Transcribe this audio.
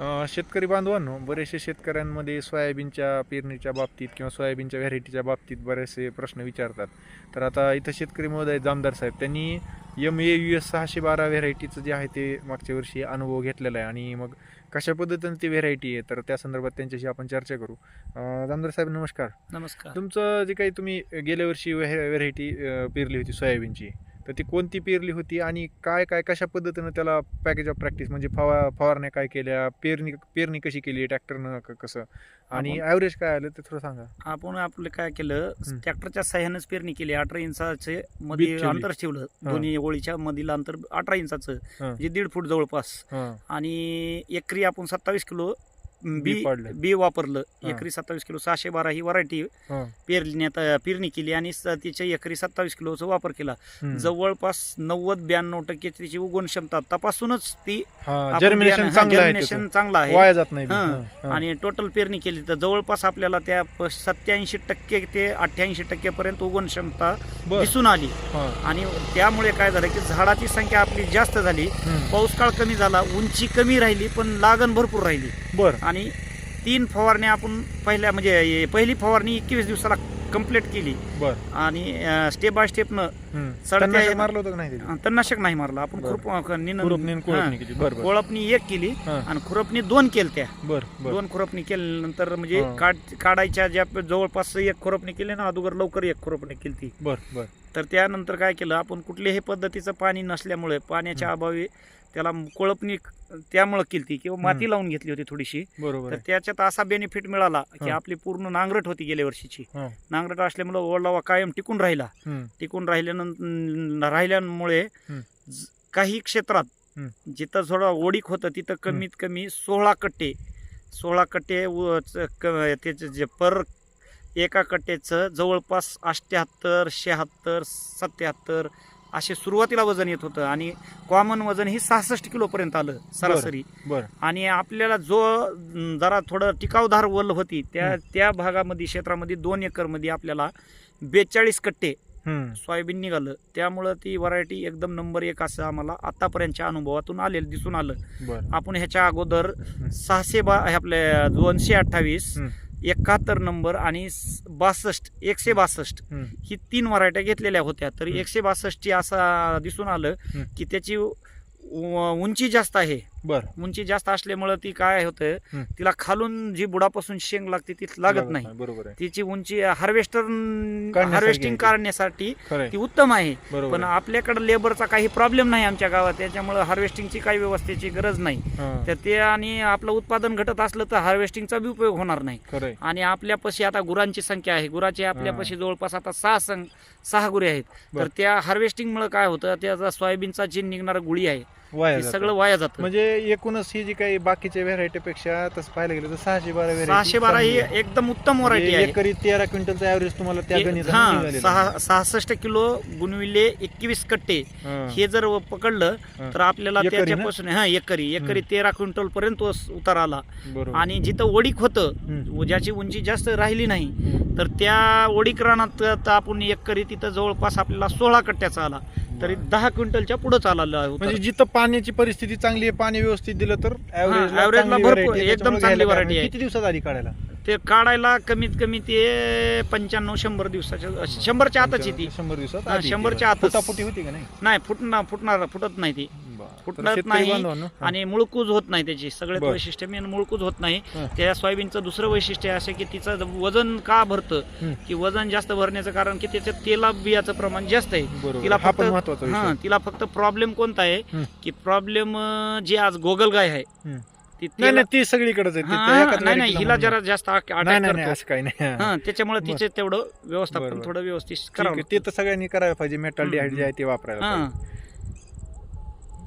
अ, शेतकरी बांधवांनो बरेचसे शेतकऱ्यांमध्ये सोयाबीनच्या पेरणीच्या बाबतीत किंवा सोयाबीनच्या व्हॅरायटीच्या बाबतीत बरेचसे प्रश्न विचारतात. तर आता इथं शेतकरी महोदय जामदार साहेब त्यांनी एम ए यू एस सहाशे बारा व्हेरायटीचं जे आहे ते मागच्या वर्षी अनुभव घेतलेला आहे. आणि मग कशा पद्धतीने ती व्हेरायटी आहे तर त्या संदर्भात त्यांच्याशी आपण चर्चा करू. जामदार साहेब नमस्कार. नमस्कार. तुमचं जे काही तुम्ही गेल्या वर्षी व्हेरायटी पेरली होती सोयाबीनची तर ती कोणती पेरली होती आणि काय काय कशा पद्धतीनं त्याला पॅकेज ऑफ प्रॅक्टिस म्हणजे फवा फवारण्या काय केल्या पेरणी पेरणी कशी केली ट्रॅक्टरनं कसं आणि ॲव्हरेज काय आलं ते थोडं सांगा आपण आपलं काय केलं. ट्रॅक्टरच्या साह्यानंच पेरणी केली अठरा इंचाचे मध्ये. अंतर ठेवलं. दोन्ही ओळीच्या मधील अंतर अठरा इंचाचं. म्हणजे दीड फूट जवळपास आणि एकरी आपण सत्तावीस किलो बी बी पाडलं. बी वापरलं. एकरी सत्तावीस किलो सहाशे बारा ही व्हरायटी पेरण्यात पेरणी केली आणि तिच्या एकरी सत्तावीस किलोचा वापर केला. जवळपास नव्वद ब्याण्णव टक्के तिची उगवण क्षमता तपासूनच ती जर्मिनेशन चांगलं आहे. आणि टोटल पेरणी केली तर जवळपास आपल्याला त्या सत्याऐंशी टक्के ते अठ्ठ्याऐंशी टक्केपर्यंत उगवण क्षमता. दिसून आली. आणि त्यामुळे काय झालं की झाडाची संख्या आपली जास्त झाली. पाऊस काळ कमी झाला उंची कमी राहिली पण लागण भरपूर राहिली बरं आणि तीन फवारण्या आपण पहिल्या म्हणजे पहिली फवारणी एकवीस दिवसाला कंप्लीट केली. बरं. आणि स्टेप बाय स्टेपनं मारलं होतं का नाही? तणनाशक नाही मारलं आपण. खुरप खुरपणी आणि कोळपणी. केली बरं बरं कोळपणी एक केली हां. आणि खुरपणी दोन बरं बरं दोन खुरपणी केल्यानंतर म्हणजे हा. काढ काढायच्या ज्या जवळपास एक खुरपणी केली ना अगोदर लवकर एक खुरपणी केली ती बरं बरं तर त्यानंतर काय केलं आपण कुठल्याही पद्धतीचं पाणी नसल्यामुळे पाण्याच्या अभावी त्याला कोळपणी त्यामुळे केली ती किंवा माती लावून घेतली होती थोडीशी बरोबर तर आहे. त्याच्यात असा बेनिफिट मिळाला की हा. आपली पूर्ण नांगरट होती गेल्या वर्षीची हा. नांगरट असल्यामुळे ओलावा कायम टिकून राहिला हम्म. टिकून राहिल्यानंतर राहिल्यामुळे काही क्षेत्रात. जिथं थोडं ओढीक होतं तिथं कमीत कमी सोळा कट्टे सोळा कट्टे त्याचं जे पर एका कट्ट्याचं जवळपास अष्ट्याहत्तर शहात्तर सत्याहत्तर असे सुरुवातीला वजन येत होतं आणि कॉमन वजन ही सहासष्ट किलोपर्यंत आलं सरासरी बरं आणि आपल्याला जो जरा थोडं टिकावधार वल होती त्या त्या भागामध्ये क्षेत्रामध्ये दोन एकरमध्ये आपल्याला बेचाळीस कट्टे. सोयाबीन निघालं त्यामुळं ती व्हरायटी एकदम नंबर एक असं आम्हाला आतापर्यंतच्या अनुभवातून आलेलं दिसून आलं आपण ह्याच्या अगोदर सहाशे बा हे आपले दोनशे अठ्ठावीस. एकाहत्तर नंबर आणि बासष्ट एकशे बासष्ट. ही तीन व्हरायट्या घेतलेल्या होत्या तर. एकशे बासष्टची असं दिसून आलं. की त्याची उंची जास्त आहे बरं. उंची जास्त असल्यामुळं ती काय होतं. तिला खालून जी बुडापासून शेंग लागते ती लागत नाही. बरोबर तिची उंची हार्वेस्टर हार्वेस्टिंग आहे ती. उत्तम आहे. पण. आपल्याकडे लेबरचा काही प्रॉब्लेम नाही आमच्या गावात. त्याच्यामुळे हार्वेस्टिंगची काही व्यवस्थेची गरज नाही. तर ते आणि आपलं उत्पादन घटत असलं तर हार्वेस्टिंगचा बी उपयोग होणार नाही. आणि आपल्यापाशी आता गुरांची संख्या आहे. गुराची आपल्यापाशी जवळपास आता सहा सहा गुरे आहेत. तर. त्या हार्वेस्टिंगमुळे काय होतं त्याचा सोयाबीनचा जी निघणारा गुळी आहे. वाया जातं. सगळं वाया जातं म्हणजे एकूणच ही जी काही बाकीच्या व्हरायटी पेक्षा तसं पाहायला गेलं तर सहाशे बारा variety सहाशे बारा ही चांगली आहे. एकदम उत्तम म्हणजे व्हरायटी आहे एकरी तेरा क्विंटलचा ऍव्हरेज तुम्हाला त्या ते- गणिताने हा. सहा सहासष्ट किलो गुणविले एकवीस कट्टे हां. जर पकडलं हा. तर आपल्याला एकरी ना? त्याच्यापासून हा एकरी एकरी तेरा क्विंटल पर्यंत उतार आला बरोबर आणि जिथं ओढीक होतं हम्म. ज्याची उंची जास्त राहिली नाही हम्म. तर त्या ओढीक रानात तर आपण एकरी तिथं जवळपास आपल्याला सोळा कट्ट्याचा आला तरी. दहा क्विंटलच्या पुढे चालला म्हणजे जिथं पाण्याची परिस्थिती चांगली आहे पाणी व्यवस्थित दिलं तर चांगली भरपूर- एकदम चांगली variety आहे. किती दिवसात आली काढायला ते काढायला कमीत कमी ते पंच्याण्णव शंभर दिवसाच्या शंभरच्या आतच येते शंभर दिवसात हा, ती. शंभरच्या आतच. फुटाफुटी होती का नाही नाही फुटणार फुटणार फुटत नाही ती शेतकरी नाही. आणि मुळकूज होत नाही त्याची सगळ्यात. वैशिष्ट्य मेन मुळकूज होत नाही. त्या सोयाबीनचं दुसरं वैशिष्ट्य असं की तिचं वजन का भरतं. की वजन जास्त भरण्याचं कारण की त्याच्यात तेला बियाचं प्रमाण जास्त आहे. तिला फक्त तिला फक्त प्रॉब्लेम कोणता आहे. की प्रॉब्लेम जी आज गोगल गाय आहे. ती तेला- नाही सगळीकडेच नाही हिला जरा जास्त असं काही नाही त्याच्यामुळे. तिचे तेवढं व्यवस्थापन. थोडं व्यवस्थित करावं ते तर सगळ्यांनी करायला पाहिजे मेटल. जे आहे ते वापरायला